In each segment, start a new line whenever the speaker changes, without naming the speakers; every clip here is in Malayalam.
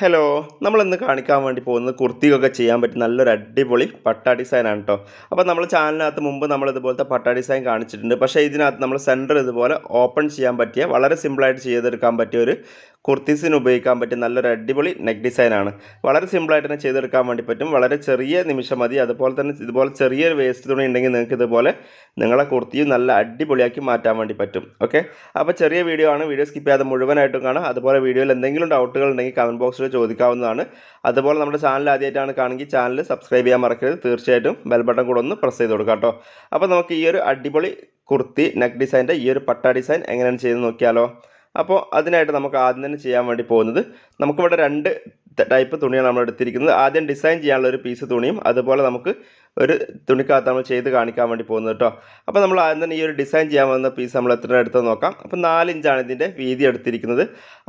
ഹലോ നമ്മൾ ഇന്ന് കാണിക്കാൻ വേണ്ടി പോകുന്നത് കുർത്തിയൊക്കെ ചെയ്യാൻ പറ്റും നല്ലൊരു അടിപൊളി പട്ട ഡിസൈനാണ് കേട്ടോ അപ്പോൾ നമ്മൾ ചാനലിനകത്ത് മുമ്പ് നമ്മൾ ഇതുപോലത്തെ പട്ടാ ഡിസൈൻ കാണിച്ചിട്ടുണ്ട്. പക്ഷേ ഇതിനകത്ത് നമ്മൾ സെന്റർ ഇതുപോലെ ഓപ്പൺ ചെയ്യാൻ പറ്റിയ വളരെ സിമ്പിളായിട്ട് ചെയ്തെടുക്കാൻ പറ്റിയ ഒരു കുർത്തീസിന് ഉപയോഗിക്കാൻ പറ്റിയ നല്ലൊരു അടിപൊളി നെക്ക് ഡിസൈനാണ്. വളരെ സിമ്പിളായിട്ട് തന്നെ ചെയ്തെടുക്കാൻ വേണ്ടി പറ്റും. വളരെ ചെറിയ നിമിഷം മതി. അതുപോലെ തന്നെ ഇതുപോലെ ചെറിയൊരു വേസ്റ്റ് തുണി ഉണ്ടെങ്കിൽ നിങ്ങൾക്ക് ഇതുപോലെ നിങ്ങളെ കുർത്തിയും നല്ല അടിപൊളിയാക്കി മാറ്റാൻ വേണ്ടി പറ്റും. ഓക്കെ അപ്പോൾ ചെറിയ വീഡിയോ ആണ്. വീഡിയോ സ്കിപ്പ് ചെയ്യാതെ മുഴുവനായിട്ടും കാണാം അതുപോലെ വീഡിയോയിൽ എന്തെങ്കിലും ഡൗട്ടുകൾ ഉണ്ടെങ്കിൽ കമന്റ് ബോക്സിൽ ചോദിക്കാവുന്നതാണ്. അതുപോലെ നമ്മുടെ ചാനൽ ആദ്യമായിട്ടാണ് കാണുമെങ്കിൽ ചാനൽ സബ്സ്ക്രൈബ് ചെയ്യാൻ മറക്കരുത്. തീർച്ചയായിട്ടും ബെൽ ബട്ടൺ കൂടെ ഒന്ന് പ്രസ് ചെയ്ത് കൊടുക്കാം കേട്ടോ. അപ്പോൾ നമുക്ക് ഈ ഒരു അടിപൊളി കുർത്തി നെക്ക് ഡിസൈന്റെ ഈ ഒരു പട്ട ഡിസൈൻ എങ്ങനെയാണ് ചെയ്ത് നോക്കിയാലോ. അപ്പോൾ അതിനായിട്ട് നമുക്ക് ആദ്യം തന്നെ ചെയ്യാൻ വേണ്ടി പോകുന്നത് നമുക്കിവിടെ രണ്ട് ടൈപ്പ് തുണിയാണ് നമ്മൾ എടുത്തിരിക്കുന്നത് ആദ്യം ഡിസൈൻ ചെയ്യാനുള്ള ഒരു പീസ് തുണിയും അതുപോലെ നമുക്ക് ഒരു തുണിക്കകത്ത് നമ്മൾ ചെയ്ത് കാണിക്കാൻ വേണ്ടി പോകുന്നത് കേട്ടോ. അപ്പോൾ നമ്മൾ ആദ്യം തന്നെ ഈ ഒരു ഡിസൈൻ ചെയ്യാൻ വന്ന പീസ് നമ്മൾ എത്ര എടുത്ത് നോക്കാം. അപ്പോൾ നാലിഞ്ചാണ് ഇതിന്റെ വീതി എടുത്തിരിക്കുന്നത്.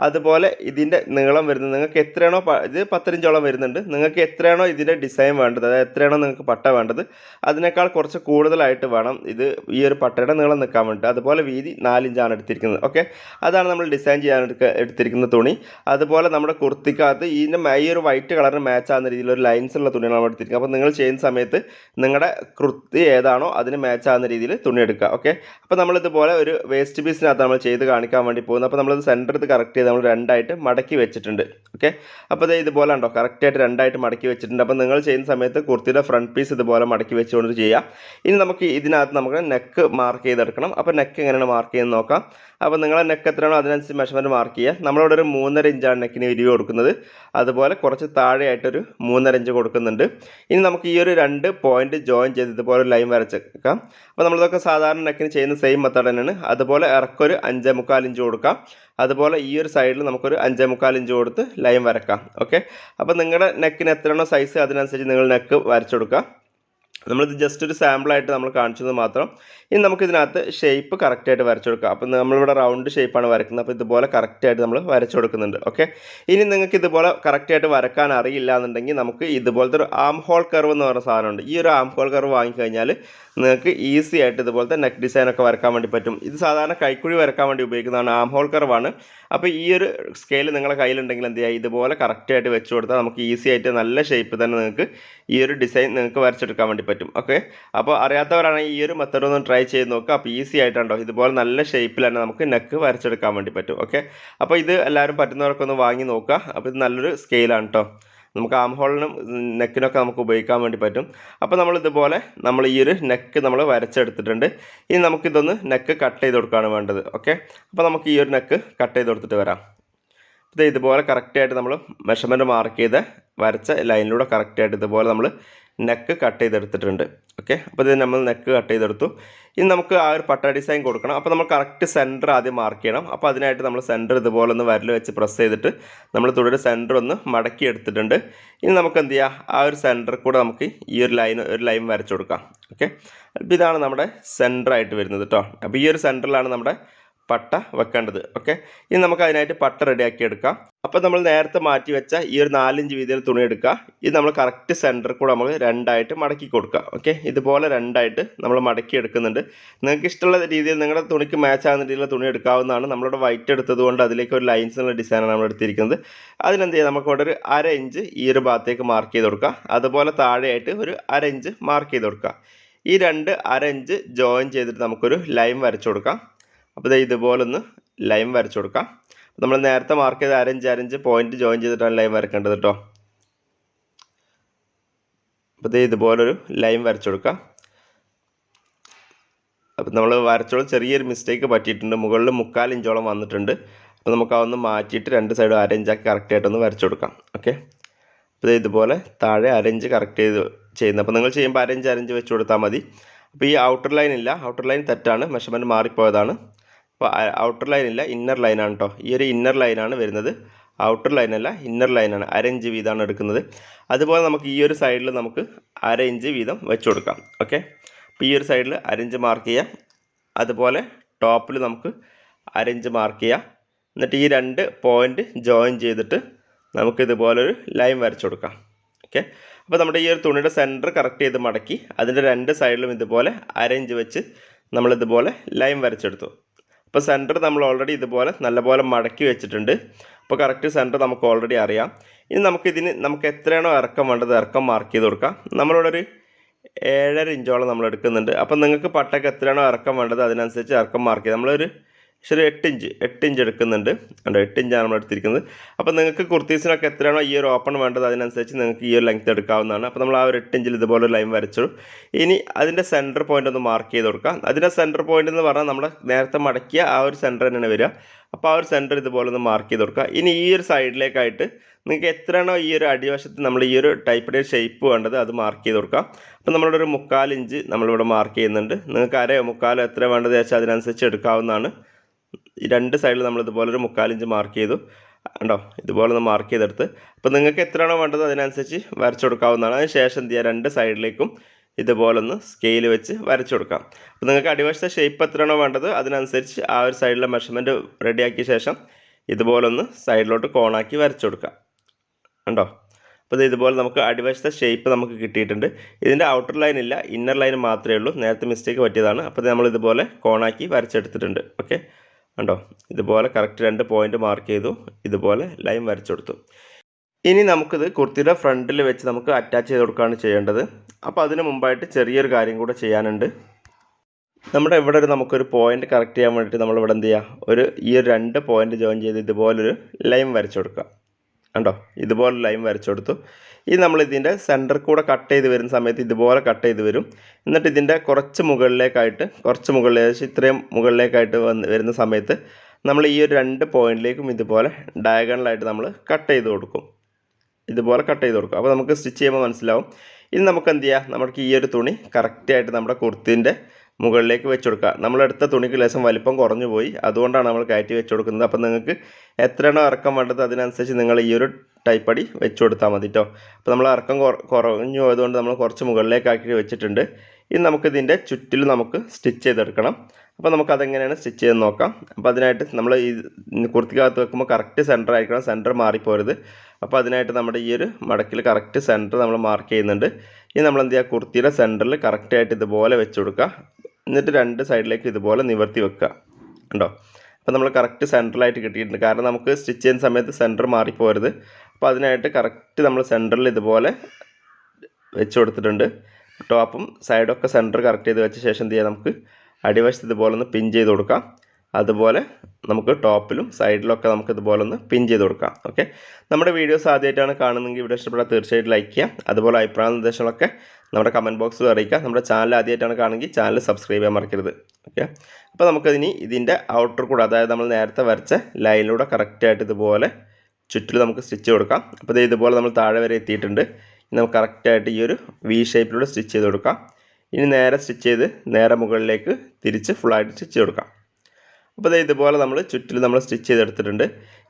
അതുപോലെ ഇതിന്റെ നീളം വരുന്നത് നിങ്ങൾക്ക് എത്രയാണോ ഇത് പത്തിഞ്ചോളം വരുന്നുണ്ട്. നിങ്ങൾക്ക് എത്രയാണോ ഇതിന്റെ ഡിസൈൻ വേണ്ടത് അതായത് എത്രയാണോ നിങ്ങൾക്ക് പട്ട വേണ്ടത് അതിനേക്കാൾ കുറച്ച് കൂടുതലായിട്ട് വേണം ഇത് ഈ ഒരു പട്ടയുടെ നീളം നിൽക്കാൻ വേണ്ടി അതുപോലെ വീതി നാലിഞ്ചാണ് എടുത്തിരിക്കുന്നത്. ഓക്കെ? അതാണ് നമ്മൾ ഡിസൈൻ ചെയ്യാൻ എടുത്തിരിക്കുന്ന തുണി. അതുപോലെ നമ്മുടെ കുർത്തിക്കകത്ത് ഇതിന്റെ ഈ ഒരു വൈറ്റ് കളറിന് മാച്ച് ആകുന്ന രീതിയിൽ ഒരു ലൈൻസ് ഉള്ള തുണിയാണ് നമ്മൾ എടുത്തിരിക്കുന്നത്. അപ്പോൾ നിങ്ങൾ ചെയ്യുന്ന സമയത്ത് നിങ്ങളുടെ കൃത്യ ഏതാണോ അതിന് മാച്ച് ആകുന്ന രീതിയിൽ തുണി എടുക്കുക ഓക്കെ അപ്പോൾ നമ്മളിതുപോലെ ഒരു വേസ്റ്റ് പീസിനകത്ത് നമ്മൾ ചെയ്ത് കാണിക്കാൻ വേണ്ടി പോകുന്നത് അപ്പോൾ നമ്മളത് സെന്റർ ഇത് കറക്റ്റ് ചെയ്ത് നമ്മൾ രണ്ടായിട്ട് മടക്കി വെച്ചിട്ടുണ്ട് ഓക്കെ അപ്പോൾ ഇത് ഇതുപോലെ ഉണ്ടോ കറക്റ്റായിട്ട് രണ്ടായിട്ട് മടക്കി വെച്ചിട്ടുണ്ട്. അപ്പോൾ നിങ്ങൾ ചെയ്യുന്ന സമയത്ത് കുർത്തിയുടെ ഫ്രണ്ട് പീസ് ഇതുപോലെ മടക്കി വെച്ചുകൊണ്ട് ചെയ്യുക. ഇനി നമുക്ക് ഇതിനകത്ത് നമുക്ക് നെക്ക് മാർക്ക് ചെയ്തെടുക്കണം. അപ്പോൾ നെക്ക് എങ്ങനെയാണ് മാർക്ക് ചെയ്യുന്നത് നോക്കാം. അപ്പോൾ നിങ്ങളെ നെക്ക് എത്രയാണോ അതിനനുസരിച്ച് മെഷർമെന്റ് മാർക്ക് ചെയ്യുക. നമ്മളിവിടെ ഒരു മൂന്നര ഇഞ്ചാണ് നെക്കിന് വിരിവ് കൊടുക്കുന്നത്. അതുപോലെ കുറച്ച് താഴെയായിട്ടൊരു മൂന്നര ഇഞ്ച് കൊടുക്കുന്നുണ്ട്. ഇനി നമുക്ക് ഈ ഒരു രണ്ട് പോയിന്റ് ജോയിൻ ചെയ്ത് ഇതുപോലെ ലൈൻ വരച്ചേക്കാം. അപ്പോൾ നമ്മളിതൊക്കെ സാധാരണ നെക്കിന് ചെയ്യുന്ന സെയിം മെത്തേഡ് തന്നെയാണ്. അതുപോലെ ഇറക്കൊരു അഞ്ചേ മുക്കാൽ ഇഞ്ച് കൊടുക്കാം. അതുപോലെ ഈ ഒരു സൈഡിൽ നമുക്കൊരു അഞ്ചേ മുക്കാൽ ഇഞ്ച് കൊടുത്ത് ലൈൻ വരക്കാം. ഓക്കെ അപ്പോൾ നിങ്ങളുടെ നെക്കിന് എത്രയാണോ സൈസ് അതിനനുസരിച്ച് നിങ്ങൾ നെക്ക് വരച്ചു കൊടുക്കുക. നമ്മളിത് ജസ്റ്റ് ഒരു സാമ്പിളായിട്ട് നമ്മൾ കാണിച്ചത് മാത്രം. ഇനി നമുക്കിതിനകത്ത് ഷേപ്പ് കറക്റ്റായിട്ട് വരച്ചു കൊടുക്കാം അപ്പോൾ നമ്മളിവിടെ റൗണ്ട് ഷേപ്പാണ് വരയ്ക്കുന്നത്. അപ്പോൾ ഇതുപോലെ കറക്റ്റായിട്ട് നമ്മൾ വരച്ചു കൊടുക്കുന്നുണ്ട് ഓക്കെ ഇനി നിങ്ങൾക്ക് ഇതുപോലെ കറക്റ്റായിട്ട് വരക്കാൻ അറിയില്ല എന്നുണ്ടെങ്കിൽ നമുക്ക് ഇതുപോലത്തെ ഒരു ആം ഹോൾ കർവ് എന്ന് പറയുന്ന സാധനമുണ്ട്. ഈ ഒരു ആം ഹോൾ കർവ് വാങ്ങിക്കഴിഞ്ഞാൽ നിങ്ങൾക്ക് ഈസി ആയിട്ട് ഇതുപോലത്തെ നെക്ക് ഡിസൈൻ ഒക്കെ വരക്കാൻ വേണ്ടി പറ്റും. ഇത് സാധാരണ കൈക്കുഴി വരക്കാൻ വേണ്ടി ഉപയോഗിക്കുന്നതാണ് ആം ഹോൾ കർവാണ് അപ്പോൾ ഈ ഒരു സ്കെയിൽ നിങ്ങളുടെ കയ്യിലുണ്ടെങ്കിൽ എന്ത് ചെയ്യുക ഇതുപോലെ കറക്റ്റായിട്ട് വെച്ച് കൊടുത്താൽ നമുക്ക് ഈസി ആയിട്ട് നല്ല ഷേപ്പ് തന്നെ നിങ്ങൾക്ക് ഈ ഒരു ഡിസൈൻ നിങ്ങൾക്ക് വരച്ചെടുക്കാൻ വേണ്ടി പറ്റും. ഓക്കെ അപ്പോൾ അറിയാത്തവരാണെങ്കിൽ ഈ ഒരു മെത്തേഡ് ഒന്ന് ട്രൈ ചെയ്ത് നോക്കുക അപ്പോൾ ഈസി ആയിട്ടുണ്ടോ ഇതുപോലെ നല്ല ഷേപ്പിൽ തന്നെ നമുക്ക് നെക്ക് വരച്ചെടുക്കാൻ വേണ്ടി പറ്റും. ഓക്കെ അപ്പോൾ ഇത് എല്ലാവരും പറ്റുന്നവർക്കൊന്ന് വാങ്ങി നോക്കുക. അപ്പോൾ ഇത് നല്ലൊരു സ്കെയിലാണ് കേട്ടോ നമുക്ക് ആം ഹോളിനും നെക്കിനൊക്കെ നമുക്ക് ഉപയോഗിക്കാൻ വേണ്ടി പറ്റും. അപ്പോൾ നമ്മൾ ഇതുപോലെ നമ്മൾ ഈ ഒരു നെക്ക് നമ്മൾ വരച്ചെടുത്തിട്ടുണ്ട്. ഇനി നമുക്കിതൊന്ന് നെക്ക് കട്ട് ചെയ്ത് കൊടുക്കുകയാണ് വേണ്ടത്. ഓക്കെ അപ്പോൾ നമുക്ക് ഈ ഒരു നെക്ക് കട്ട് ചെയ്ത് കൊടുത്തിട്ട് വരാം. ഇത് ഇതുപോലെ കറക്റ്റായിട്ട് നമ്മൾ മെഷർമെന്റ് മാർക്ക് ചെയ്ത് വരച്ച ലൈനിലൂടെ കറക്റ്റായിട്ട് ഇതുപോലെ നമ്മൾ നെക്ക് കട്ട് ചെയ്തെടുത്തിട്ടുണ്ട്. ഓക്കെ അപ്പോൾ ഇത് നമ്മൾ നെക്ക് കട്ട് ചെയ്തെടുത്തു. ഇനി നമുക്ക് ആ ഒരു പട്ട ഡിസൈൻ കൊടുക്കണം. അപ്പോൾ നമ്മൾ കറക്റ്റ് സെന്റർ ആദ്യം മാർക്ക് ചെയ്യണം. അപ്പോൾ അതിനായിട്ട് നമ്മൾ സെന്റർ ഇതുപോലെ ഒന്ന് വരൽ വെച്ച് പ്രസ് ചെയ്തിട്ട് നമ്മൾ തുടരെ സെന്റർ ഒന്ന് മടക്കി എടുത്തിട്ടുണ്ട്. ഇനി നമുക്ക് എന്ത് ചെയ്യാം? ആ ഒരു സെന്റർ കൂടെ നമുക്ക് ഈ ഒരു ലൈൻ ഒരു ലൈൻ വരച്ചു കൊടുക്കാം. ഓക്കെ അപ്പോൾ ഇതാണ് നമ്മുടെ സെന്റർ ആയിട്ട് വരുന്നത് കേട്ടോ അപ്പോൾ ഈ ഒരു സെന്ററിലാണ് നമ്മുടെ പട്ട വെക്കേണ്ടത്. ഓക്കെ ഇനി നമുക്ക് അതിനായിട്ട് പട്ട റെഡിയാക്കി എടുക്കാം അപ്പോൾ നമ്മൾ നേരത്തെ മാറ്റി വെച്ച ഈ ഒരു നാലിഞ്ച് വീതിയിൽ തുണി എടുക്കുക. ഇത് നമ്മൾ കറക്റ്റ് സെന്ററിൽ കൂടെ നമ്മൾ രണ്ടായിട്ട് മടക്കി കൊടുക്കുക. ഓക്കെ ഇതുപോലെ രണ്ടായിട്ട് നമ്മൾ മടക്കി എടുക്കുന്നുണ്ട്. നിങ്ങൾക്ക് ഇഷ്ടമുള്ള രീതിയിൽ നിങ്ങളുടെ തുണിക്ക് മാച്ച് ആകുന്ന രീതിയിലുള്ള തുണി എടുക്കാവുന്നതാണ്. നമ്മളിവിടെ വൈറ്റ് എടുത്തത് കൊണ്ട് അതിലേക്ക് ഒരു ലൈൻസ് ഉള്ള ഡിസൈനാണ് നമ്മൾ എടുത്തിരിക്കുന്നത്. അതിനെന്ത് ചെയ്യാം? നമുക്ക് ഇവിടെ ഒരു അര ഇഞ്ച് ഈ ഒരു ഭാഗത്തേക്ക് മാർക്ക് ചെയ്ത് കൊടുക്കുക അതുപോലെ താഴെയായിട്ട് ഒരു അര ഇഞ്ച് മാർക്ക് ചെയ്ത് കൊടുക്കുക ഈ രണ്ട് അര ഇഞ്ച് ജോയിൻ ചെയ്തിട്ട് നമുക്കൊരു ലൈൻ വരച്ചു കൊടുക്കാം. അപ്പോൾ ഇതുപോലെ ഒന്ന് ലൈൻ വരച്ചു കൊടുക്കാം. നമ്മൾ നേരത്തെ മാർക്ക് ചെയ്ത അരഞ്ച് അരഞ്ച് പോയിന്റ് ജോയിൻ ചെയ്തിട്ടാണ് ലൈൻ വരക്കേണ്ടത് കേട്ടോ അപ്പോൾ ഇതുപോലൊരു ലൈൻ വരച്ചു കൊടുക്കാം. അപ്പോൾ നമ്മൾ വരച്ചോളം ചെറിയൊരു മിസ്റ്റേക്ക് പറ്റിയിട്ടുണ്ട്. മുകളിൽ മുക്കാൽ ഇഞ്ചോളം വന്നിട്ടുണ്ട്. അപ്പോൾ നമുക്ക് അതൊന്ന് മാറ്റിയിട്ട് രണ്ട് സൈഡും അരഞ്ചാക്കി കറക്റ്റായിട്ടൊന്ന് വരച്ചു കൊടുക്കാം. ഓക്കെ അപ്പോൾ ഇതുപോലെ താഴെ അരഞ്ച് കറക്റ്റ് ചെയ്ത് ചെയ്യുന്നത് അപ്പോൾ നിങ്ങൾ ചെയ്യുമ്പോൾ അരഞ്ച് അരഞ്ച് വെച്ച് കൊടുത്താൽ മതി. അപ്പോൾ ഈ ഔട്ടർ ലൈൻ ഇല്ല. ഔട്ടർ ലൈൻ തെറ്റാണ്. മെഷർമെന്റ് മാറിപ്പോയതാണ്. അപ്പോൾ ഔട്ടർ ലൈൻ ഇല്ല ഇന്നർ ലൈനാണ് കേട്ടോ ഈ ഒരു ഇന്നർ ലൈനാണ് വരുന്നത്. ഔട്ടർ ലൈനല്ല ഇന്നർ ലൈനാണ് അര ഇഞ്ച് വീതമാണ് എടുക്കുന്നത്. അതുപോലെ നമുക്ക് ഈ ഒരു സൈഡിൽ നമുക്ക് അര ഇഞ്ച് വീതം വെച്ച് കൊടുക്കാം ഓക്കെ അപ്പോൾ ഈ ഒരു സൈഡിൽ അരഞ്ച് മാർക്ക് ചെയ്യാം. അതുപോലെ ടോപ്പിൽ നമുക്ക് അരഞ്ച് മാർക്ക് ചെയ്യാം. എന്നിട്ട് ഈ രണ്ട് പോയിന്റ് ജോയിൻ ചെയ്തിട്ട് നമുക്ക് ഇതുപോലൊരു ലൈൻ വരച്ചു കൊടുക്കാം ഓക്കെ അപ്പോൾ നമ്മുടെ ഈ ഒരു തുണിയുടെ സെന്റർ കറക്റ്റ് ചെയ്ത് മടക്കി അതിന്റെ രണ്ട് സൈഡിലും ഇതുപോലെ അരഞ്ച് വെച്ച് നമ്മളിതുപോലെ ലൈൻ വരച്ചെടുത്തു. അപ്പോൾ സെന്റർ നമ്മൾ ഓൾറെഡി ഇതുപോലെ നല്ലപോലെ മടക്കി വെച്ചിട്ടുണ്ട്. അപ്പോൾ കറക്റ്റ് സെന്റർ നമുക്ക് ഓൾറെഡി അറിയാം. ഇനി നമുക്കിതിന് നമുക്ക് എത്രയാണോ ഇറക്കം വേണ്ടത് ഇറക്കം മാർക്ക് ചെയ്ത് കൊടുക്കാം. നമ്മളിവിടെ ഒരു ഏഴര ഇഞ്ചോളം നമ്മൾ എടുക്കുന്നുണ്ട്. അപ്പോൾ നിങ്ങൾക്ക് പട്ടയ്ക്ക് എത്രയാണോ ഇറക്കം വേണ്ടത് അതിനനുസരിച്ച് ഇറക്കം മാർക്ക് ചെയ്ത് നമ്മളൊരു ശരി എട്ട് ഇഞ്ച് എട്ട് ഇഞ്ച് എടുക്കുന്നുണ്ട്. കണ്ടോ എട്ട് ഇഞ്ചാണ് നമ്മൾ എടുത്തിരിക്കുന്നത്. അപ്പോൾ നിങ്ങൾക്ക് കുർത്തീസിനൊക്കെ എത്രയാണോ ഈ ഒരു ഓപ്പൺ വേണ്ടത് അതിനനുസരിച്ച് നിങ്ങൾക്ക് ഈ ഒരു ലെങ്ത് എടുക്കാവുന്നതാണ്. അപ്പോൾ നമ്മൾ ആ ഒരു എട്ട് ഇഞ്ചിൽ ഇതുപോലെ ലൈൻ വരച്ചു. ഇനി അതിന്റെ സെന്റർ പോയിന്റ് ഒന്ന് മാർക്ക് ചെയ്ത് കൊടുക്കാം. അതിന്റെ സെന്റർ പോയിന്റ് എന്ന് പറഞ്ഞാൽ നമ്മൾ നേരത്തെ മടക്കിയ ആ ഒരു സെന്റർ തന്നെയാണ് വരിക. അപ്പോൾ ആ ഒരു സെന്റർ ഇതുപോലെ ഒന്ന് മാർക്ക് ചെയ്ത് കൊടുക്കുക. ഇനി ഈ ഒരു സൈഡിലേക്കായിട്ട് നിങ്ങൾക്ക് എത്രയാണോ ഈ ഒരു അടിവശത്ത് നമ്മൾ ഈ ഒരു ടൈപ്പിന്റെ ഷേപ്പ് വേണ്ടത് അത് മാർക്ക് ചെയ്ത് കൊടുക്കാം. അപ്പോൾ നമ്മളിവിടെ ഒരു മുക്കാൽ ഇഞ്ച് നമ്മളിവിടെ മാർക്ക് ചെയ്യുന്നുണ്ട്. നിങ്ങൾക്ക് അരയോ മുക്കാലോ എത്ര വേണ്ടത് വെച്ചാൽ അതിനനുസരിച്ച് എടുക്കാവുന്നതാണ്. ഈ രണ്ട് സൈഡിൽ നമ്മൾ ഇതുപോലെ ഒരു മുക്കാലിഞ്ച് മാർക്ക് ചെയ്തു. ഉണ്ടോ ഇതുപോലെ ഒന്ന് മാർക്ക് ചെയ്തെടുത്ത്. അപ്പോൾ നിങ്ങൾക്ക് എത്രയാണോ വേണ്ടത് അതിനനുസരിച്ച് വരച്ചു കൊടുക്കാവുന്നതാണ്. അതിന് ശേഷം എന്ത് ചെയ്യുക? രണ്ട് സൈഡിലേക്കും ഇതുപോലെ ഒന്ന് സ്കെയിൽ വെച്ച് വരച്ചു കൊടുക്കാം. അപ്പോൾ നിങ്ങൾക്ക് അടിവശത്തെ ഷേപ്പ് എത്രയാണോ വേണ്ടത് അതിനനുസരിച്ച് ആ ഒരു സൈഡിലെ മെഷർമെന്റ് റെഡിയാക്കിയ ശേഷം ഇതുപോലെ ഒന്ന് സൈഡിലോട്ട് കോണാക്കി വരച്ചു കൊടുക്കാം. ഉണ്ടോ അപ്പോൾ ഇത് ഇതുപോലെ നമുക്ക് അടിവശത്തെ ഷേപ്പ് നമുക്ക് കിട്ടിയിട്ടുണ്ട്. ഇതിന്റെ ഔട്ടർ ലൈൻ ഇല്ല ഇന്നർ ലൈൻ മാത്രമേ ഉള്ളൂ. നേരത്തെ മിസ്റ്റേക്ക് പറ്റിയതാണ്. അപ്പോൾ നമ്മൾ ഇതുപോലെ കോണാക്കി വരച്ചെടുത്തിട്ടുണ്ട്. ഓക്കെ കണ്ടോ? ഇതുപോലെ കറക്റ്റ് രണ്ട് പോയിന്റ് മാർക്ക് ചെയ്തു. ഇതുപോലെ ലൈൻ വരച്ചു കൊടുത്തു. ഇനി നമുക്കിത് കുർത്തിയുടെ ഫ്രണ്ടിൽ വെച്ച് നമുക്ക് അറ്റാച്ച് ചെയ്ത് കൊടുക്കുകയാണ് ചെയ്യേണ്ടത്. അപ്പോൾ അതിന് മുമ്പായിട്ട് ചെറിയൊരു കാര്യം കൂടെ ചെയ്യാനുണ്ട്. നമ്മുടെ ഇവിടെ ഒരു നമുക്കൊരു പോയിന്റ് കറക്റ്റ് ചെയ്യാൻ വേണ്ടിയിട്ട് നമ്മൾ ഇവിടെ എന്ത് ചെയ്യുക? ഒരു ഈ രണ്ട് പോയിന്റ് ജോയിൻ ചെയ്ത് ഇതുപോലൊരു ലൈൻ വരച്ചു കൊടുക്കുക. കണ്ടോ? ഇതുപോലെ ലൈൻ വരച്ചു കൊടുത്തു. ഇത് നമ്മൾ ഇതിന്റെ സെന്റർ കൂടെ കട്ട് ചെയ്ത് വരുന്ന സമയത്ത് ഇതുപോലെ കട്ട് ചെയ്ത് വരും. എന്നിട്ട് ഇതിന്റെ കുറച്ച് മുകളിലേക്കായിട്ട് കുറച്ച് മുകളിൽ ഇത്രയും മുകളിലേക്കായിട്ട് വന്ന് വരുന്ന സമയത്ത് നമ്മൾ ഈ ഒരു രണ്ട് പോയിന്റിലേക്കും ഇതുപോലെ ഡയഗണലായിട്ട് നമ്മൾ കട്ട് ചെയ്ത് കൊടുക്കും. ഇതുപോലെ കട്ട് ചെയ്ത് കൊടുക്കും. അപ്പോൾ നമുക്ക് സ്റ്റിച്ച് ചെയ്യുമ്പോൾ മനസ്സിലാവും. ഇനി നമുക്ക് എന്ത് ചെയ്യാം? നമുക്ക് ഈ ഒരു തുണി കറക്റ്റായിട്ട് നമ്മുടെ കുർത്തിന്റെ മുകളിലേക്ക് വെച്ച് കൊടുക്കുക നമ്മളെടുത്ത തുണിക്ക് ലേശം വലിപ്പം കുറഞ്ഞു പോയി. അതുകൊണ്ടാണ് നമ്മൾ കയറ്റി വെച്ച് കൊടുക്കുന്നത് അപ്പോൾ നിങ്ങൾക്ക് എത്രയാണോ ഇറക്കം വേണ്ടത് അതിനനുസരിച്ച് നിങ്ങൾ ഈ ഒരു ടൈപ്പ് അടി വെച്ച് കൊടുത്താൽ മതി കേട്ടോ അപ്പോൾ നമ്മൾ ഇറക്കം കുറ- കുറഞ്ഞു പോയതുകൊണ്ട് നമ്മൾ കുറച്ച് മുകളിലേക്കാക്കി വെച്ചിട്ടുണ്ട്. ഇനി നമുക്കിതിന്റെ ചുറ്റിൽ നമുക്ക് സ്റ്റിച്ച് ചെയ്തെടുക്കണം. അപ്പോൾ നമുക്കതെങ്ങനെയാണ് സ്റ്റിച്ച് ചെയ്ത് നോക്കാം. അപ്പോൾ അതിനായിട്ട് നമ്മൾ ഈ കുർത്തിക്കകത്ത് വെക്കുമ്പോൾ കറക്റ്റ് സെന്റർ ആയിരിക്കണം. സെന്റർ മാറിപ്പോരുത്. അപ്പോൾ അതിനായിട്ട് നമ്മുടെ ഈ ഒരു മടക്കിൽ കറക്റ്റ് സെന്റർ നമ്മൾ മാർക്ക് ചെയ്യുന്നുണ്ട്. ഇനി നമ്മൾ എന്ത് ചെയ്യുക? കുർത്തിയുടെ സെന്ററിൽ കറക്റ്റായിട്ട് ഇതുപോലെ വെച്ച് കൊടുക്കുക എന്നിട്ട് രണ്ട് സൈഡിലേക്ക് ഇതുപോലെ നിവർത്തി വെക്കുക ഉണ്ടോ അപ്പോൾ നമ്മൾ കറക്റ്റ് സെന്ററിലായിട്ട് കിട്ടിയിട്ടുണ്ട്. കാരണം നമുക്ക് സ്റ്റിച്ച് ചെയ്യുന്ന സമയത്ത് സെന്റർ മാറിപ്പോരുത്. അപ്പോൾ അതിനായിട്ട് കറക്റ്റ് നമ്മൾ സെന്ററിൽ ഇതുപോലെ വെച്ച് കൊടുത്തിട്ടുണ്ട്. ടോപ്പും സൈഡൊക്കെ സെന്റർ കറക്റ്റ് ചെയ്ത് വെച്ച ശേഷം എന്ത് ചെയ്യാം? നമുക്ക് അടിവശത്ത് ഇതുപോലെ ഒന്ന് പിൻ ചെയ്ത് കൊടുക്കാം. അതുപോലെ നമുക്ക് ടോപ്പിലും സൈഡിലൊക്കെ നമുക്ക് ഇതുപോലെ ഒന്ന് പിൻ ചെയ്ത് കൊടുക്കാം. ഓക്കെ നമ്മുടെ വീഡിയോസ് ആദ്യമായിട്ടാണ് കാണുന്നതെങ്കിൽ ഇവിടെ ഇഷ്ടപ്പെട്ടാൽ തീർച്ചയായിട്ടും ലൈക്ക് ചെയ്യാം അതുപോലെ അഭിപ്രായ നിർദ്ദേശങ്ങളൊക്കെ നമ്മുടെ കമന്റ് ബോക്സിൽ അറിയിക്കുക. നമ്മുടെ ചാനൽ ആദ്യമായിട്ടാണ് കാണുമെങ്കിൽ ചാനൽ സബ്സ്ക്രൈബ് ചെയ്യാൻ മറക്കരുത്. ഓക്കെ അപ്പോൾ നമുക്കതിനി ഇതിന്റെ ഔട്ടർ കൂടെ അതായത് നമ്മൾ നേരത്തെ വരച്ച ലൈനിലൂടെ കറക്റ്റായിട്ട് ഇതുപോലെ ചുറ്റിൽ നമുക്ക് സ്റ്റിച്ച് കൊടുക്കാം. അപ്പോൾ ഇത് ഇതുപോലെ നമ്മൾ താഴെ വരെ എത്തിയിട്ടുണ്ട്. നമുക്ക് കറക്റ്റായിട്ട് ഈ ഒരു വി ഷേപ്പിലൂടെ സ്റ്റിച്ച് ചെയ്ത് കൊടുക്കാം. ഇനി നേരെ സ്റ്റിച്ച് ചെയ്ത് നേരെ മുകളിലേക്ക് തിരിച്ച് ഫുള്ളായിട്ട് സ്റ്റിച്ച് കൊടുക്കാം. അപ്പോൾ ഇതേ ഇതുപോലെ നമ്മൾ ചുറ്റിൽ നമ്മൾ സ്റ്റിച്ച് ചെയ്തെടുത്തിട്ടുണ്ട്.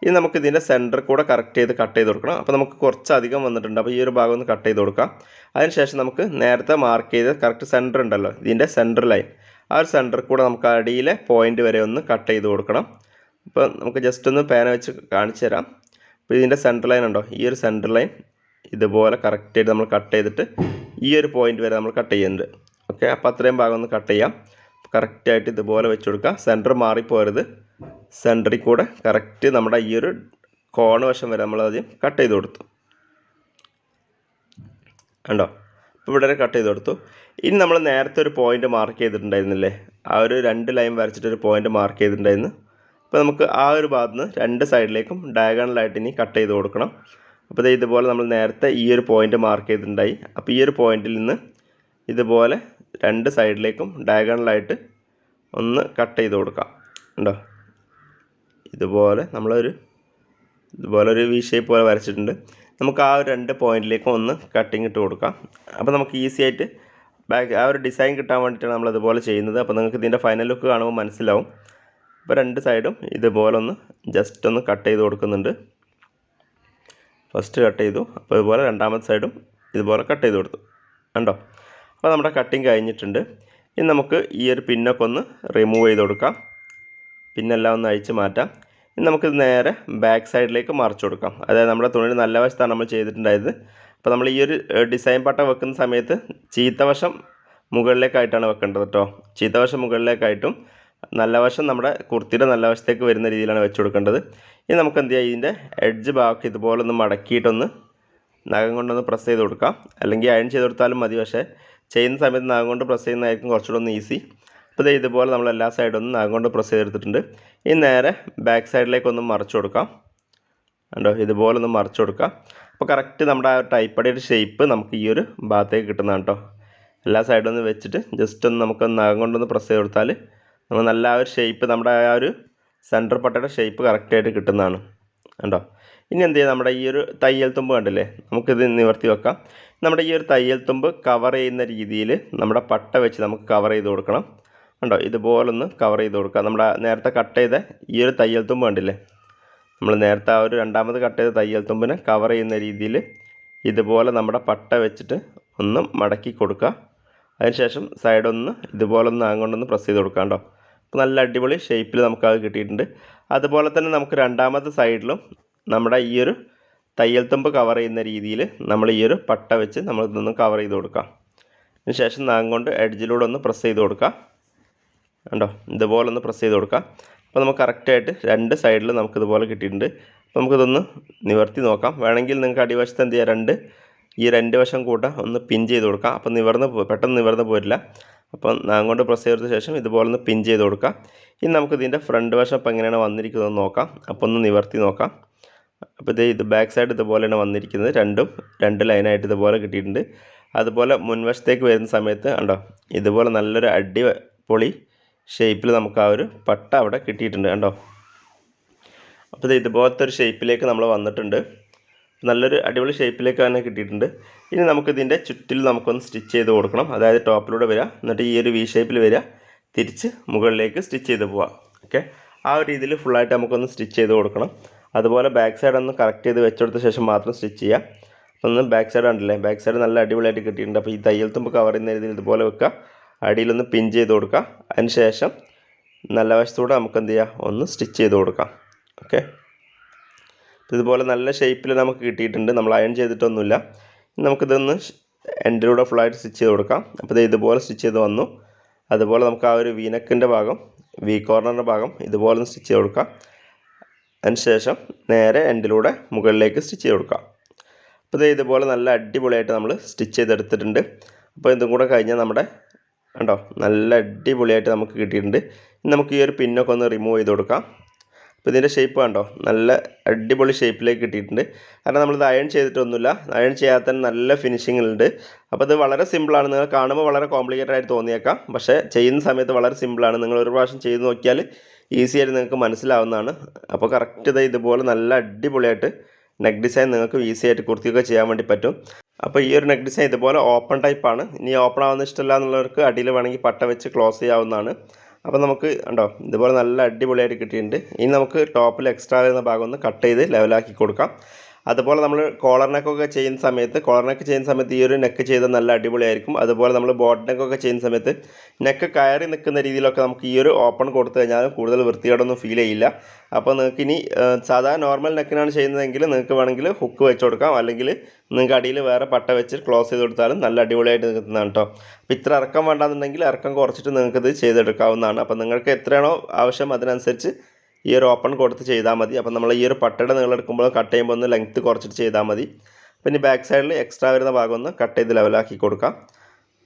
ഇനി നമുക്ക് ഇതിന്റെ സെന്റർ കൂടെ കറക്റ്റ് ചെയ്ത് കട്ട് ചെയ്ത് കൊടുക്കണം. അപ്പോൾ നമുക്ക് കുറച്ചധികം വന്നിട്ടുണ്ട്. അപ്പോൾ ഈ ഒരു ഭാഗം ഒന്ന് കട്ട് ചെയ്ത് കൊടുക്കാം. അതിനുശേഷം നമുക്ക് നേരത്തെ മാർക്ക് ചെയ്ത് കറക്റ്റ് സെന്റർ ഉണ്ടല്ലോ ഇതിന്റെ സെന്റർ ലൈൻ ആ ഒരു സെന്റർ കൂടെ നമുക്ക് അടിയിലെ പോയിന്റ് വരെ ഒന്ന് കട്ട് ചെയ്ത് കൊടുക്കണം. അപ്പോൾ നമുക്ക് ജസ്റ്റ് ഒന്ന് പേന വെച്ച് കാണിച്ചു തരാം. അപ്പോൾ ഇതിന്റെ സെന്റർ ലൈൻ ഉണ്ടോ? ഈ ഒരു സെന്റർ ലൈൻ ഇതുപോലെ കറക്റ്റായിട്ട് നമ്മൾ കട്ട് ചെയ്തിട്ട് ഈ ഒരു പോയിന്റ് വരെ നമ്മൾ കട്ട് ചെയ്യുന്നുണ്ട്. ഓക്കെ അപ്പോൾ അത്രയും ഭാഗം ഒന്ന് കട്ട് ചെയ്യാം. കറക്റ്റായിട്ട് ഇതുപോലെ വെച്ച് കൊടുക്കുക. സെന്റർ മാറിപ്പോരുത് സെന്ററിൽ കൂടെ കറക്റ്റ് നമ്മുടെ ഈ ഒരു കോണ് വശം വരെ നമ്മൾ ആദ്യം കട്ട് ചെയ്ത് കൊടുത്തു. കണ്ടോ? അപ്പോൾ ഇവിടെ കട്ട് ചെയ്ത് കൊടുത്തു. ഇനി നമ്മൾ നേരത്തെ ഒരു പോയിന്റ് മാർക്ക് ചെയ്തിട്ടുണ്ടായിരുന്നില്ലേ? ആ ഒരു രണ്ട് ലൈൻ വരച്ചിട്ട് ഒരു മാർക്ക് ചെയ്തിട്ടുണ്ടായിരുന്നു. അപ്പോൾ നമുക്ക് ആ ഒരു ഭാഗത്ത് നിന്ന് രണ്ട് സൈഡിലേക്കും ഡയഗണലായിട്ട് ഇനി കട്ട് ചെയ്ത് കൊടുക്കണം. അപ്പോൾ ഇതേ ഇതുപോലെ നമ്മൾ നേരത്തെ ഈ ഒരു പോയിന്റ് മാർക്ക് ചെയ്തിട്ടുണ്ടായി. അപ്പോൾ ഈ ഒരു പോയിന്റിൽ നിന്ന് ഇതുപോലെ രണ്ട് സൈഡിലേക്കും ഡയഗണലായിട്ട് ഒന്ന് കട്ട് ചെയ്ത് കൊടുക്കാം. ഉണ്ടോ ഇതുപോലെ നമ്മളൊരു ഇതുപോലെ ഒരു വി പോലെ വരച്ചിട്ടുണ്ട്. നമുക്ക് ആ ഒരു രണ്ട് പോയിന്റിലേക്കും ഒന്ന് കട്ടിങ് ഇട്ട് കൊടുക്കാം. അപ്പോൾ നമുക്ക് ഈസി ആയിട്ട് ബാക്ക് ആ ഒരു ഡിസൈൻ കിട്ടാൻ വേണ്ടിയിട്ടാണ് നമ്മൾ ഇതുപോലെ ചെയ്യുന്നത്. അപ്പോൾ നിങ്ങൾക്ക് ഇതിന്റെ ഫൈനൽ ലുക്ക് കാണുമ്പോൾ മനസ്സിലാവും. അപ്പോൾ രണ്ട് സൈഡും ഇതുപോലെ ഒന്ന് ജസ്റ്റ് ഒന്ന് കട്ട് ചെയ്ത് കൊടുക്കുന്നുണ്ട്. ഫസ്റ്റ് കട്ട് ചെയ്തു. അപ്പോൾ ഇതുപോലെ രണ്ടാമത്തെ സൈഡും ഇതുപോലെ കട്ട് ചെയ്ത് കൊടുത്തു. കണ്ടോ? അപ്പോൾ നമ്മുടെ കട്ടിങ് കഴിഞ്ഞിട്ടുണ്ട്. ഇനി നമുക്ക് ഈ ഒരു പിന്നൊക്കെ ഒന്ന് റിമൂവ് ചെയ്ത് കൊടുക്കാം. പിന്നെല്ലാം ഒന്ന് അഴിച്ച് മാറ്റാം. ഇനി നമുക്ക് നേരെ ബാക്ക് സൈഡിലേക്ക് മറിച്ച് കൊടുക്കാം. അതായത് നമ്മുടെ തുണി നല്ല വശത്താണ് നമ്മൾ ചെയ്തിട്ടുണ്ടായത്. അപ്പോൾ നമ്മൾ ഈ ഒരു ഡിസൈൻ പട്ട വെക്കുന്ന സമയത്ത് ചീത്ത വശം മുകളിലേക്കായിട്ടാണ് വെക്കേണ്ടത് കേട്ടോ. ചീത്ത വശം മുകളിലേക്കായിട്ടും നല്ല വശം നമ്മുടെ കുർത്തിയുടെ നല്ല വശത്തേക്ക് വരുന്ന രീതിയിലാണ് വെച്ച് കൊടുക്കേണ്ടത്. ഇനി നമുക്ക് എന്ത് ചെയ്യാം? ഇതിന്റെ എഡ്ജ് ഭാഗം ഇതുപോലെ ഒന്ന് മടക്കിയിട്ടൊന്ന് നഖം കൊണ്ടൊന്ന് പ്രസ് ചെയ്ത് കൊടുക്കാം. അല്ലെങ്കിൽ അയൺ ചെയ്ത് കൊടുത്താലും മതി. പക്ഷേ ചെയ്യുന്ന സമയത്ത് നാഗം കൊണ്ട് പ്രസ് ചെയ്യുന്നതായിരിക്കും കുറച്ചുകൂടെ ഒന്ന് ഈസി അപ്പോൾ ഇത് ഇതുപോലെ നമ്മൾ എല്ലാ സൈഡും ഒന്ന് നാഗം കൊണ്ട് പ്രസ് ചെയ്തെടുത്തിട്ടുണ്ട്. ഈ നേരെ ബാക്ക് സൈഡിലേക്ക് ഒന്ന് മറിച്ച് കൊടുക്കാം. കണ്ടോ? ഇതുപോലെ ഒന്ന് മറിച്ചു കൊടുക്കാം. അപ്പോൾ കറക്റ്റ് നമ്മുടെ ആ ടൈപ്പടിയുടെ ഷേപ്പ് നമുക്ക് ഈ ഒരു ഭാഗത്തേക്ക് കിട്ടുന്നതാണ് കേട്ടോ എല്ലാ സൈഡും ഒന്ന് വെച്ചിട്ട് ജസ്റ്റ് ഒന്ന് നമുക്ക് നാഗം കൊണ്ടൊന്ന് പ്രസ് ചെയ്ത് കൊടുത്താൽ നമ്മൾ നല്ല ആ ഒരു ഷേപ്പ് നമ്മുടെ ആ ഒരു സെന്റർ പട്ടയുടെ ഷേപ്പ് കറക്റ്റായിട്ട് കിട്ടുന്നതാണ്. കണ്ടോ? ഇനി എന്ത് ചെയ്യാം? നമ്മുടെ ഈ ഒരു തയ്യൽ തുമ്പ് കണ്ടില്ലേ? നമുക്കിത് നിവർത്തി വെക്കാം. നമ്മുടെ ഈ ഒരു തയ്യൽ തുമ്പ് കവർ ചെയ്യുന്ന രീതിയിൽ നമ്മുടെ പട്ട വെച്ച് നമുക്ക് കവർ ചെയ്ത് കൊടുക്കണം. കണ്ടോ? ഇതുപോലൊന്ന് കവർ ചെയ്ത് കൊടുക്കുക നമ്മുടെ നേരത്തെ കട്ട് ചെയ്ത ഈ ഒരു തയ്യൽ തുമ്പ് കണ്ടില്ലേ? നമ്മൾ നേരത്തെ ആ ഒരു രണ്ടാമത് കട്ട് ചെയ്ത തയ്യൽ തുമ്പിനെ കവർ ചെയ്യുന്ന രീതിയിൽ ഇതുപോലെ നമ്മുടെ പട്ട വെച്ചിട്ട് ഒന്ന് മടക്കി കൊടുക്കുക. അതിനുശേഷം സൈഡൊന്ന് ഇതുപോലെ ഒന്ന് അങ്ങോട്ടൊന്ന് പ്രസ് ചെയ്ത് കൊടുക്കാം കേട്ടോ അപ്പോൾ നല്ല അടിപൊളി ഷേപ്പിൽ നമുക്കത് കിട്ടിയിട്ടുണ്ട്. അതുപോലെ തന്നെ നമുക്ക് രണ്ടാമത്തെ സൈഡിലും നമ്മുടെ ഈ ഒരു തയ്യൽ തുമ്പ് കവർ ചെയ്യുന്ന രീതിയിൽ നമ്മൾ ഈ ഒരു പട്ട വെച്ച് നമ്മൾ ഇതൊന്ന് കവർ ചെയ്ത് കൊടുക്കാം. അതിനുശേഷം നാം കൊണ്ട് എഡ്ജിലൂടെ ഒന്ന് പ്രസ് ചെയ്ത് കൊടുക്കാം. കണ്ടോ? ഇതുപോലെ ഒന്ന് പ്രസ് ചെയ്ത് കൊടുക്കാം. അപ്പോൾ നമുക്ക് കറക്റ്റായിട്ട് രണ്ട് സൈഡിൽ നമുക്ക് ഇതുപോലെ കിട്ടിയിട്ടുണ്ട്. അപ്പോൾ നമുക്കിതൊന്ന് നിവർത്തി നോക്കാം. വേണമെങ്കിൽ നിങ്ങൾക്ക് അടിവശത്ത് എന്ത് ചെയ്യാം? രണ്ട് ഈ രണ്ട് വശം കൂട്ടാൻ ഒന്ന് പിൻ ചെയ്ത് കൊടുക്കാം. അപ്പോൾ നിവർന്ന് പെട്ടെന്ന് നിവർന്ന് പോരില്ല. അപ്പം കൊണ്ട് പ്രസ് ചെയ്ത ശേഷം ഇതുപോലെ ഒന്ന് പിൻ ചെയ്ത് കൊടുക്കാം. ഇനി നമുക്ക് ഇതിന്റെ ഫ്രണ്ട് വശം അപ്പോൾ എങ്ങനെയാണ് വന്നിരിക്കുന്നത് നോക്കാം. അപ്പോൾ ഒന്ന് നിവർത്തി നോക്കാം. അപ്പോൾ ഇത് ഇത് ബാക്ക് സൈഡ് ഇതുപോലെയാണ് വന്നിരിക്കുന്നത്. രണ്ടും രണ്ട് ലൈനായിട്ട് ഇതുപോലെ കിട്ടിയിട്ടുണ്ട്. അതുപോലെ മുൻവശത്തേക്ക് വരുന്ന സമയത്ത് കണ്ടോ ഇതുപോലെ നല്ലൊരു അടി പൊളി ഷേപ്പിൽ നമുക്ക് ആ ഒരു പട്ട അവിടെ കിട്ടിയിട്ടുണ്ട് കണ്ടോ. അപ്പോൾ ഇത് ഇതുപോലത്തെ ഒരു ഷേപ്പിലേക്ക് നമ്മൾ വന്നിട്ടുണ്ട്. നല്ലൊരു അടിപൊളി ഷേപ്പിലേക്ക് തന്നെ കിട്ടിയിട്ടുണ്ട്. ഇനി നമുക്കിതിന്റെ ചുറ്റിൽ നമുക്കൊന്ന് സ്റ്റിച്ച് ചെയ്ത് കൊടുക്കണം. അതായത് ടോപ്പിലൂടെ വരിക എന്നിട്ട് ഈ ഒരു വി ഷേപ്പിൽ വരിക തിരിച്ച് മുകളിലേക്ക് സ്റ്റിച്ച് ചെയ്ത് പോവാം. ഓക്കെ ആ ഒരു രീതിയിൽ ഫുള്ളായിട്ട് നമുക്കൊന്ന് സ്റ്റിച്ച് ചെയ്ത് കൊടുക്കണം. അതുപോലെ ബാക്ക് സൈഡ് ഒന്ന് കറക്റ്റ് ചെയ്ത് വെച്ചെടുത്ത ശേഷം മാത്രം സ്റ്റിച്ച് ചെയ്യുക. അപ്പോൾ ഒന്ന് ബാക്ക് സൈഡ് ഉണ്ടല്ലേ ബാക്ക് സൈഡ് നല്ല അടിപൊളിയായിട്ട് കിട്ടിയിട്ടുണ്ട്. അപ്പോൾ ഈ തയ്യൽ തുമ്പ് കവർ ചെയ്യുന്ന രീതിയിൽ ഇതുപോലെ വെക്കുക. അടിയിലൊന്ന് പിൻ ചെയ്ത് കൊടുക്കുക. അതിന് ശേഷം നല്ല വശത്തൂടെ നമുക്ക് എന്ത് ചെയ്യാം? ഒന്ന് സ്റ്റിച്ച് ചെയ്ത് കൊടുക്കാം. ഓക്കെ ഇതുപോലെ നല്ല ഷേപ്പിൽ നമുക്ക് കിട്ടിയിട്ടുണ്ട്. നമ്മൾ അയൺ ചെയ്തിട്ടൊന്നുമില്ല. നമുക്കിതൊന്ന് എൻഡിലൂടെ ഫുള്ളായിട്ട് സ്റ്റിച്ച് ചെയ്ത് കൊടുക്കാം. അപ്പോൾ ഇത് ഇതുപോലെ സ്റ്റിച്ച് ചെയ്ത് വന്നു. അതുപോലെ നമുക്ക് ആ ഒരു വീനക്കിന്റെ ഭാഗം വി കോർണറിന്റെ ഭാഗം ഇതുപോലെ ഒന്ന് സ്റ്റിച്ച് ചെയ്ത് കൊടുക്കാം. അതിന് ശേഷം നേരെ എൻഡിലൂടെ മുകളിലേക്ക് സ്റ്റിച്ച് ചെയ്ത് കൊടുക്കാം. അപ്പോൾ ഇത് ഇതുപോലെ നല്ല അടിപൊളിയായിട്ട് നമ്മൾ സ്റ്റിച്ച് ചെയ്തെടുത്തിട്ടുണ്ട്. അപ്പോൾ ഇതും കൂടെ കഴിഞ്ഞാൽ നമ്മുടെ കണ്ടോ? നല്ല അടിപൊളിയായിട്ട് നമുക്ക് കിട്ടിയിട്ടുണ്ട്. നമുക്ക് ഈ ഒരു പിന്നൊക്കെ ഒന്ന് റിമൂവ് ചെയ്ത് കൊടുക്കാം. അപ്പോൾ ഇതിന്റെ ഷേപ്പ് കണ്ടോ? നല്ല അടിപൊളി ഷേപ്പിലേക്ക് കിട്ടിയിട്ടുണ്ട്. കാരണം നമ്മളിത് അയൺ ചെയ്തിട്ടൊന്നുമില്ല. അയൺ ചെയ്യാത്ത നല്ല ഫിനിഷിംഗ് ഉണ്ട് അപ്പോൾ ഇത് വളരെ സിമ്പിളാണ് നിങ്ങൾ കാണുമ്പോൾ വളരെ കോംപ്ലിക്കേറ്റഡ് ആയിട്ട് തോന്നിയേക്കാം. പക്ഷേ ചെയ്യുന്ന സമയത്ത് വളരെ സിമ്പിളാണ് നിങ്ങൾ ഒരു പ്രാവശ്യം ചെയ്ത് നോക്കിയാൽ ഈസി ആയിട്ട് നിങ്ങൾക്ക് മനസ്സിലാവുന്നതാണ്. അപ്പോൾ കറക്റ്റ് ഇത് ഇതുപോലെ നല്ല അടിപൊളിയായിട്ട് നെക്ക് ഡിസൈൻ നിങ്ങൾക്ക് ഈസി ആയിട്ട് കുർത്തിയൊക്കെ ചെയ്യാൻ വേണ്ടി പറ്റും. അപ്പോൾ ഈ ഒരു നെക്ക് ഡിസൈൻ ഇതുപോലെ ഓപ്പൺ ടൈപ്പാണ് ഇനി ഓപ്പൺ ആവുന്ന ഇഷ്ടമില്ല എന്നുള്ളവർക്ക് അടിയിൽ വേണമെങ്കിൽ പട്ട വെച്ച് ക്ലോസ് ചെയ്യാവുന്നതാണ്. അപ്പോൾ നമുക്ക് ഉണ്ടോ ഇതുപോലെ നല്ല അടിപൊളിയായിട്ട് കിട്ടിയിട്ടുണ്ട്. ഇനി നമുക്ക് ടോപ്പിൽ എക്സ്ട്രാ വരുന്ന ഭാഗം ഒന്ന് കട്ട് ചെയ്ത് ലെവലാക്കി കൊടുക്കാം. അതുപോലെ നമ്മൾ കോളർ നെക്കൊക്കെ ചെയ്യുന്ന സമയത്ത് കോളർ നെക്ക് ചെയ്യുന്ന സമയത്ത് ഈ ഒരു നെക്ക് ചെയ്താൽ നല്ല അടിപൊളിയായിരിക്കും. അതുപോലെ നമ്മൾ ബോട്ട് നെക്കൊക്കെ ചെയ്യുന്ന സമയത്ത് നെക്ക് കയറി നിൽക്കുന്ന രീതിയിലൊക്കെ നമുക്ക് ഈ ഒരു ഓപ്പൺ കൊടുത്തു കഴിഞ്ഞാൽ കൂടുതൽ വൃത്തികേടൊന്നും ഫീൽ ചെയ്യില്ല. അപ്പോൾ നിങ്ങൾക്ക് ഇനി സാധാ നോർമൽ നെക്കിനാണ് ചെയ്യുന്നതെങ്കിൽ നിങ്ങൾക്ക് വേണമെങ്കിൽ ഹുക്ക് വെച്ച് കൊടുക്കാം. അല്ലെങ്കിൽ നിങ്ങൾക്ക് അടിയിൽ വേറെ പട്ട വെച്ച് ക്ലോസ് ചെയ്ത് കൊടുത്താലും നല്ല അടിപൊളിയായിട്ട് നിൽക്കുന്നതാണ് കേട്ടോ അപ്പോൾ ഇത്ര ഇറക്കം വേണ്ടാന്നുണ്ടെങ്കിൽ ഇറക്കം കുറച്ചിട്ട് നിങ്ങൾക്കിത് ചെയ്തെടുക്കാവുന്നതാണ്. അപ്പോൾ നിങ്ങൾക്ക് എത്രയാണോ ആവശ്യം അതിനനുസരിച്ച് ഈ ഒരു ഓപ്പൺ കൊടുത്ത് ചെയ്താൽ മതി. അപ്പോൾ നമ്മൾ ഈ ഒരു പട്ടയുടെ നീളം എടുക്കുമ്പോൾ കട്ട് ചെയ്യുമ്പോൾ ഒന്ന് ലെങ്ത്ത് കുറച്ചിട്ട് ചെയ്താൽ മതി. പിന്നെ ബാക്ക് സൈഡിൽ എക്സ്ട്രാ വരുന്ന ഭാഗം ഒന്ന് കട്ട് ചെയ്ത് ലെവലാക്കി കൊടുക്കാം.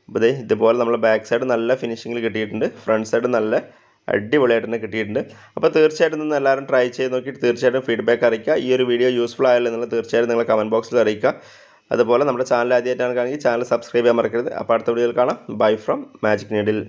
അപ്പോൾ ഇതേ ഇതുപോലെ നമ്മൾ ബാക്ക് സൈഡ് നല്ല ഫിനിഷിങ്ങിൽ കിട്ടിയിട്ടുണ്ട്. ഫ്രണ്ട് സൈഡ് നല്ല അടിപൊളിയായിട്ട് തന്നെ കിട്ടിയിട്ടുണ്ട്. അപ്പോൾ തീർച്ചയായിട്ടും നിന്ന് എല്ലാവരും ട്രൈ ചെയ്ത് നോക്കിയിട്ട് തീർച്ചയായിട്ടും ഫീഡ്ബാക്ക് അറിയിക്കുക. ഈ ഒരു വീഡിയോ യൂസ്ഫുൾ ആയാലും നിങ്ങൾ തീർച്ചയായിട്ടും നിങ്ങൾ കമന്റ് ബോക്സിൽ അറിയിക്കുക. അതുപോലെ നമ്മുടെ ചാനൽ ആദ്യമായിട്ടാണ് കാണെങ്കിൽ ചാനൽ സബ്സ്ക്രൈബ് ചെയ്യാൻ മറക്കരുത്. അപ്പോൾ അടുത്ത വീഡിയോയിൽ കാണാം. Bye from magic needle